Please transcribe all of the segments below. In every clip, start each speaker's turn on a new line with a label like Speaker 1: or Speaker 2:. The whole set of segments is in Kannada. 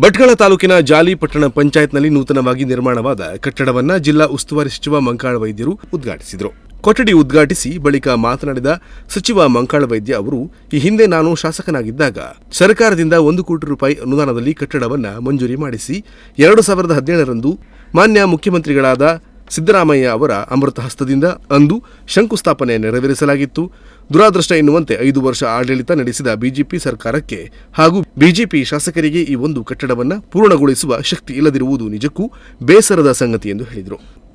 Speaker 1: ಭಟ್ಕಳ ತಾಲೂಕಿನ ಜಾಲಿಪಟ್ಟಣ ಪಂಚಾಯತ್ನಲ್ಲಿ ನೂತನವಾಗಿ ನಿರ್ಮಾಣವಾದ ಕಟ್ಟಡವನ್ನ ಜಿಲ್ಲಾ ಉಸ್ತುವಾರಿ ಸಚಿವ ಮಂಕಾಳ ವೈದ್ಯರು ಉದ್ಘಾಟಿಸಿದರು. ಕೊಠಡಿ ಉದ್ಘಾಟಿಸಿ ಬಳಿಕ ಮಾತನಾಡಿದ ಸಚಿವ ಮಂಕಾಳ ವೈದ್ಯ ಅವರು, ಈ ಹಿಂದೆ ನಾನು ಶಾಸಕನಾಗಿದ್ದಾಗ ಸರ್ಕಾರದಿಂದ ಒಂದು ಕೋಟಿ ರೂಪಾಯಿ ಅನುದಾನದಲ್ಲಿ ಕಟ್ಟಡವನ್ನ ಮಂಜೂರಿ ಮಾಡಿಸಿ, ಎರಡು ಸಾವಿರದ ಹದಿನೇಳರಂದು ಮಾನ್ಯ ಮುಖ್ಯಮಂತ್ರಿಗಳಾದ ಸಿದ್ದರಾಮಯ್ಯ ಅವರ ಅಮೃತ ಹಸ್ತದಿಂದ ಅಂದು ಶಂಕುಸ್ಥಾಪನೆ ನೆರವೇರಿಸಲಾಗಿತ್ತು. ದುರಾದೃಷ್ಟ ಎನ್ನುವಂತೆ ಐದು ವರ್ಷ ಆಡಳಿತ ನಡೆಸಿದ ಬಿಜೆಪಿ ಸರ್ಕಾರಕ್ಕೆ ಹಾಗೂ ಬಿಜೆಪಿ ಶಾಸಕರಿಗೆ ಈ ಒಂದು ಕಟ್ಟಡವನ್ನ ಪೂರ್ಣಗೊಳಿಸುವ ಶಕ್ತಿ ಇಲ್ಲದಿರುವುದು ನಿಜಕ್ಕೂ ಬೇಸರದ ಸಂಗತಿ ಎಂದು ಹೇಳಿದರು.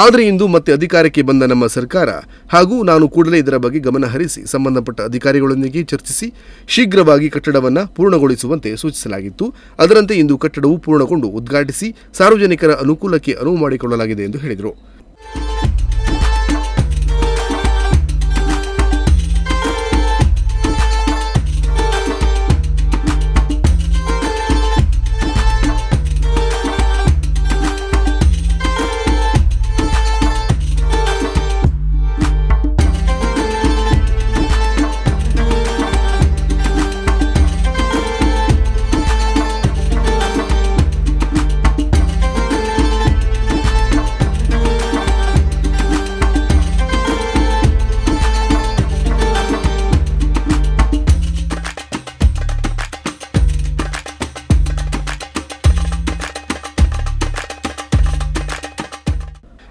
Speaker 1: ಆದರೆ ಇಂದು ಮತ್ತೆ ಅಧಿಕಾರಕ್ಕೆ ಬಂದ ನಮ್ಮ ಸರ್ಕಾರ ಹಾಗೂ ನಾನು ಕೂಡಲೇ ಇದರ ಬಗ್ಗೆ ಗಮನ ಹರಿಸಿ ಸಂಬಂಧಪಟ್ಟ ಅಧಿಕಾರಿಗಳೊಂದಿಗೆ ಚರ್ಚಿಸಿ ಶೀಘ್ರವಾಗಿ ಕಟ್ಟಡವನ್ನು ಪೂರ್ಣಗೊಳಿಸುವಂತೆ ಸೂಚಿಸಲಾಗಿತ್ತು. ಅದರಂತೆ ಇಂದು ಕಟ್ಟಡವು ಪೂರ್ಣಗೊಂಡು ಉದ್ಘಾಟಿಸಿ ಸಾರ್ವಜನಿಕರ ಅನುಕೂಲಕ್ಕೆ ಅನುವು ಮಾಡಿಕೊಳ್ಳಲಾಗಿದೆ ಎಂದು ಹೇಳಿದರು.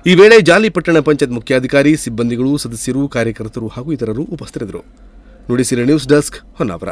Speaker 1: ಈ ವೇಳೆ ಜಾಲಿಪಟ್ಟಣ ಪಂಚಾಯತ್ ಮುಖ್ಯಾಧಿಕಾರಿ, ಸಿಬ್ಬಂದಿಗಳು, ಸದಸ್ಯರು, ಕಾರ್ಯಕರ್ತರು ಹಾಗೂ ಇತರರು ಉಪಸ್ಥಿತರಿದ್ದರು. Nudisiri news desk Honnavar.